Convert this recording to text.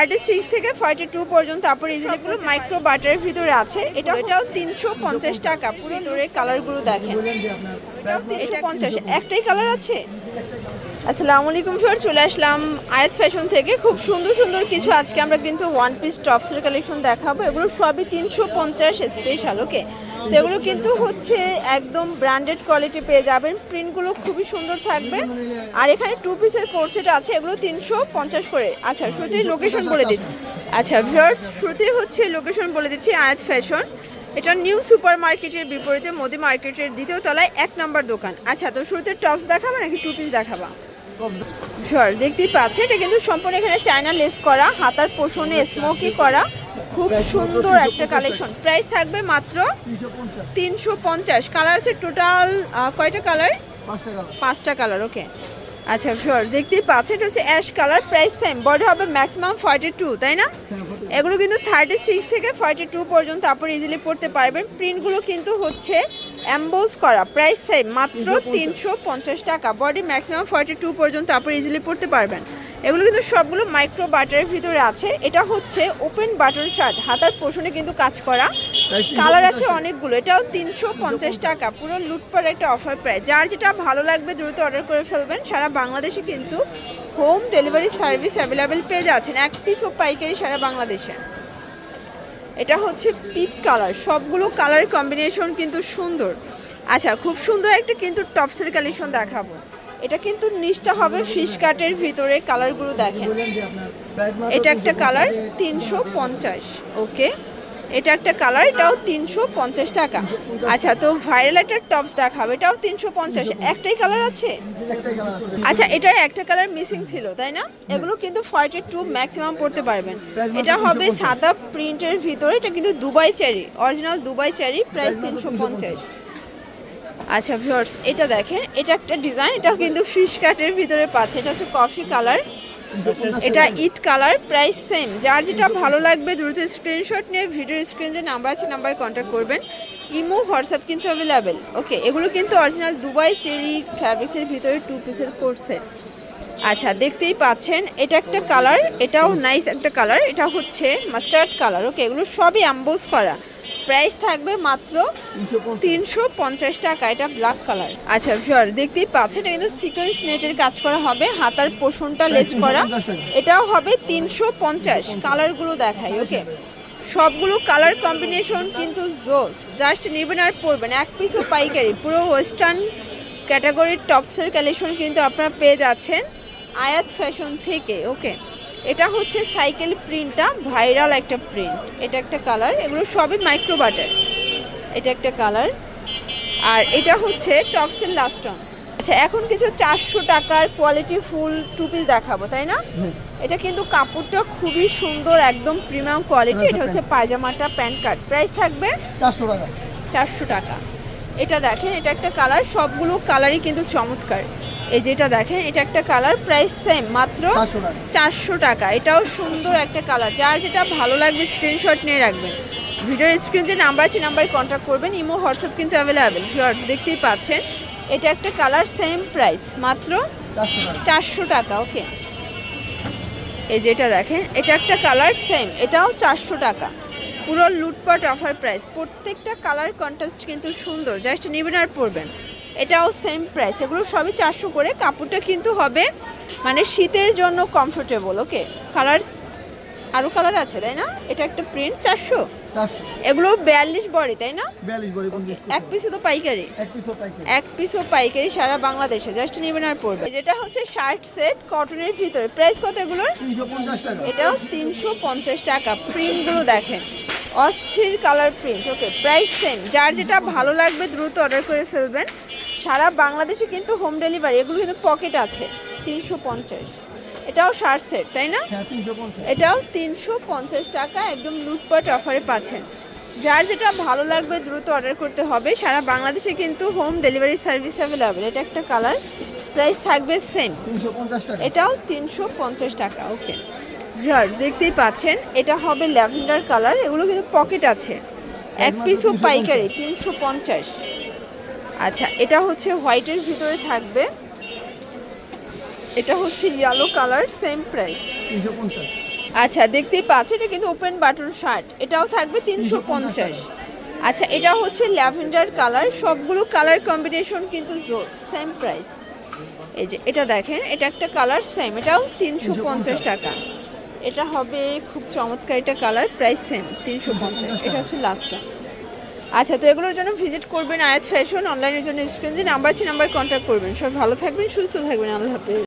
Thirty six থেকে forty two পর্যন্ত তারপর ইজিলি পুরো মাইক্রো বাটারের ভিতরে আছে। এটা এটাও তিনশো পঞ্চাশ টাকা। পুরো ভিতরে কালারগুলো দেখেন। তিনশো পঞ্চাশ। একটাই কালার আছে? আসসালামু আলাইকুম স্যার চলে আসলাম আয়াত ফ্যাশন থেকে। খুব সুন্দর সুন্দর কিছু আজকে আমরা কিন্তু ওয়ান পিস টপসের কালেকশন দেখাবো। এগুলো সবই তিনশো পঞ্চাশ স্পেশাল ওকে তো এগুলো কিন্তু হচ্ছে একদম ব্র্যান্ডেড কোয়ালিটি পেয়ে যাবেন। প্রিন্টগুলো খুবই সুন্দর থাকবে। আর এখানে টু পিসের কোর্সেটা আছে, এগুলো তিনশো পঞ্চাশ করে। আচ্ছা শুরুতেই লোকেশন বলে দিন। আচ্ছা ভিউয়ার্স শুরুতেই হচ্ছে লোকেশন বলে দিচ্ছি, আয়াত ফ্যাশন এটা নিউ সুপার মার্কেটের বিপরীতে, মোদি মার্কেটের দ্বিতীয় তলায় এক নম্বর দোকান। আচ্ছা তো শুরুতে টপস দেখাবা নাকি টু পিস দেখাবা? শিওর দেখতেই পাচ্ছে এটা কিন্তু সম্পূর্ণ এখানে চায়না লেস করা, হাতার পোষণে স্মোকি করা। খুব সুন্দর একটা কালেকশন প্রাইস থাকবে মাত্র তিনশো পঞ্চাশ। কালার আছে টোটাল কয়টা কালার পাঁচটা কালার ওকে আচ্ছা শিওর দেখতেই পাচ্ছেন এটা হচ্ছে ash colour price same body হবে ম্যাক্সিমাম ফর্টি টু তাই না? এগুলো কিন্তু থার্টি সিক্স থেকে ফর্টি টু পর্যন্ত আপনার ইজিলি পড়তে পারবেন। প্রিন্টগুলো কিন্তু হচ্ছে অ্যাম্বোজ করা প্রাইস সেম মাত্র তিনশো পঞ্চাশ। টাকা। বডি ম্যাক্সিমাম ফর্টি টু পর্যন্ত আপনার ইজিলি পড়তে পারবেন। এগুলো কিন্তু সবগুলো মাইক্রো বাটারের ভিতরে আছে। এটা হচ্ছে ওপেন বাটন শার্ট হাতার পোষণে কিন্তু কাজ করা। কালার আছে অনেকগুলো এটাও তিনশো পঞ্চাশ টাকা পুরো লুটপার একটা অফার প্রাইস যার যেটা ভালো লাগবে দ্রুত অর্ডার করে ফেলবেন। সারা বাংলাদেশে কিন্তু হোম ডেলিভারি সার্ভিস অ্যাভেলেবেল পেয়ে যাচ্ছেন। এক পিস ও পাইকারি সারা বাংলাদেশে। এটা হচ্ছে পিক কালার সবগুলো কালার কম্বিনেশন কিন্তু সুন্দর। আচ্ছা খুব সুন্দর একটা কিন্তু টপসের কালেকশন দেখাবো। এটা কিন্তু নিচটা হবে ফিশ কাটের ভিতরে কালারগুলো দেখেন। এটা একটা কালার তিনশো পঞ্চাশ ওকে এটা একটা কালার এটাও তিনশো পঞ্চাশ টাকা। আচ্ছা তো ভাইরাল একটা টপস দেখাবে, এটাও তিনশো পঞ্চাশ। একটাই কালার আছে? আচ্ছা এটার একটা কালার মিসিং ছিল, তাই না? এগুলো কিন্তু ফর্টি টু ম্যাক্সিমাম পড়তে পারবেন। এটা হবে সাদা প্রিন্টের ভিতরে, এটা কিন্তু Dubai cherry original Dubai cherry price তিনশো পঞ্চাশ। আচ্ছা ভিউয়ার্স এটা দেখেন, এটা একটা ডিজাইন এটা কিন্তু ফিশ কাটের ভিতরে পাচ্ছে। এটা হচ্ছে কফি কালার এটা ইট কালার প্রাইস সেম যার যেটা ভালো লাগবে, দ্রুত স্ক্রিনশট নিয়ে ভিডিওর স্ক্রিন যে নাম্বার আছে নাম্বারে কন্ট্যাক্ট করবেন। ইমো, হোয়াটসঅ্যাপ কিন্তু অ্যাভেলেবেল ওকে এগুলো কিন্তু অরিজিনাল দুবাই চেরি ফ্যাব্রিক্সের ভিতরে টু পিসের কোর্সের আচ্ছা দেখতেই পাচ্ছেন, এটা একটা কালার এটাও নাইস একটা কালার এটা হচ্ছে মাস্টার্ড কালার ওকে এগুলো সবই অ্যাম্বোজ করা। প্রাইস থাকবে মাত্র তিনশো পঞ্চাশ টাকা এটা ব্ল্যাক কালার আচ্ছা শিওর দেখতেই পাচ্ছেন এটা কিন্তু সিকোয়েন্স নেটের কাজ করা হবে হাতার পোষণটা লেজ করা। এটাও হবে তিনশো পঞ্চাশ কালারগুলো দেখাই ওকে সবগুলো কালার কম্বিনেশন কিন্তু জোস জাস্ট নেবেন আর পরবেন এক পিসও পাইকারি। পুরো ওয়েস্টার্ন ক্যাটাগরির টপসের কালেকশন কিন্তু আপনারা পেয়ে যাচ্ছেন আয়াত ফ্যাশন থেকে ওকে এটা হচ্ছে সাইকেল প্রিন্টটা ভাইরাল একটা প্রিন্ট। এটা একটা কালার এগুলো সবই মাইক্রো বাটার এটা একটা কালার। আর এটা হচ্ছে টপসের লাস্ট অন আচ্ছা এখন কিছু চারশো টাকার কোয়ালিটি ফুল টু পিস দেখাবো তাই না? এটা কিন্তু কাপড়টা খুবই সুন্দর একদম প্রিমিয়াম কোয়ালিটি এটা হচ্ছে পায়জামাটা প্যান্ট কার্ড প্রাইস থাকবে চারশো টাকা। চারশো টাকা। এটা দেখেন এটা একটা কালার সবগুলো কালারই কিন্তু চমৎকার। এই যেটা দেখেন এটা একটা কালার প্রাইস সেম মাত্র চারশো টাকা। এটাও সুন্দর একটা কালার। যার যেটা ভালো লাগবে স্ক্রিনশট নিয়ে রাখবেন। ভিডিওর স্ক্রিন যে নাম্বার আছে নাম্বারে কন্ট্যাক্ট করবেন। ইমো হোয়াটসঅ্যাপ কিন্তু অ্যাভেলেবেল ভিউয়ার্স দেখতেই পাচ্ছেন এটা একটা কালার সেম প্রাইস মাত্র চারশো টাকা। ওকে এই যেটা দেখেন এটা একটা কালার সেম এটাও চারশো টাকা। পুরো লুটপাট অফার প্রাইস প্রত্যেকটা কালার কন্ট্রাস্ট কিন্তু সুন্দর। জাস্ট নেবেন আর পরবেন। এটাও সেম প্রাইস এগুলো সবই চারশো করে। কাপড়টা কিন্তু হবে মানে শীতের জন্য কমফোর্টেবল ওকে কালার আরও কালার আছে তাই না? এটা একটা প্রিন্ট চারশো? এগুলো বিয়াল্লিশ বডি তাই না? এক পিসে তো পাইকারি। এক পিসও পাইকারি। সারা বাংলাদেশে। জাস্ট নেবেন আর পড়বে যেটা হচ্ছে শার্ট সেট কটনের ভিতরে। প্রাইস কত এগুলোর? এটাও তিনশো পঞ্চাশ টাকা। প্রিন্টগুলো দেখেন। অস্থির colour print okay price same যার যেটা ভালো লাগবে দ্রুত অর্ডার করে ফেলবেন। সারা বাংলাদেশে কিন্তু হোম ডেলিভারি এগুলো কিন্তু পকেট আছে তিনশো পঞ্চাশ। এটাও শার্ট সেট তাই না? হ্যাঁ এটাও তিনশো পঞ্চাশ টাকা একদম লুটপাট অফারে পাচ্ছেন। যার যেটা ভালো লাগবে দ্রুত অর্ডার করতে হবে। সারা বাংলাদেশে কিন্তু হোম ডেলিভারি সার্ভিস অ্যাভেলেবেল এটা একটা কালার প্রাইস থাকবে সেম এটাও তিনশো পঞ্চাশ টাকা ওকে ভিউয়ার্স দেখতেই পাচ্ছেন এটা হবে ল্যাভেন্ডার কালার এগুলো কিন্তু পকেট আছে। এক পিসও পাইকারি তিনশো পঞ্চাশ। আচ্ছা এটা হচ্ছে হোয়াইটের ভিতরে থাকবে। এটা হচ্ছে ইয়েলো কালার সেম প্রাইস আচ্ছা দেখতেই পাচ্ছি এটা কিন্তু ওপেন বাটন শার্ট এটাও থাকবে তিনশো পঞ্চাশ। আচ্ছা এটা হচ্ছে ল্যাভেন্ডার কালার সবগুলো কালার কম্বিনেশন কিন্তু সেম প্রাইস এই যে এটা দেখেন এটা একটা কালার সেম এটাও তিনশো পঞ্চাশ টাকা। এটা হবে খুব চমৎকার এটা কালার প্রাইস সেম তিনশো পঞ্চাশ। এটা হচ্ছে লাস্টটা আচ্ছা তো এগুলোর জন্য ভিজিট করবেন আয়াত ফ্যাশন অনলাইনের জন্য স্ক্রিন যে নাম্বার আছে নাম্বার কন্ট্যাক্ট করবেন। সব ভালো থাকবেন, সুস্থ থাকবেন, আল্লাহ হাফেজ।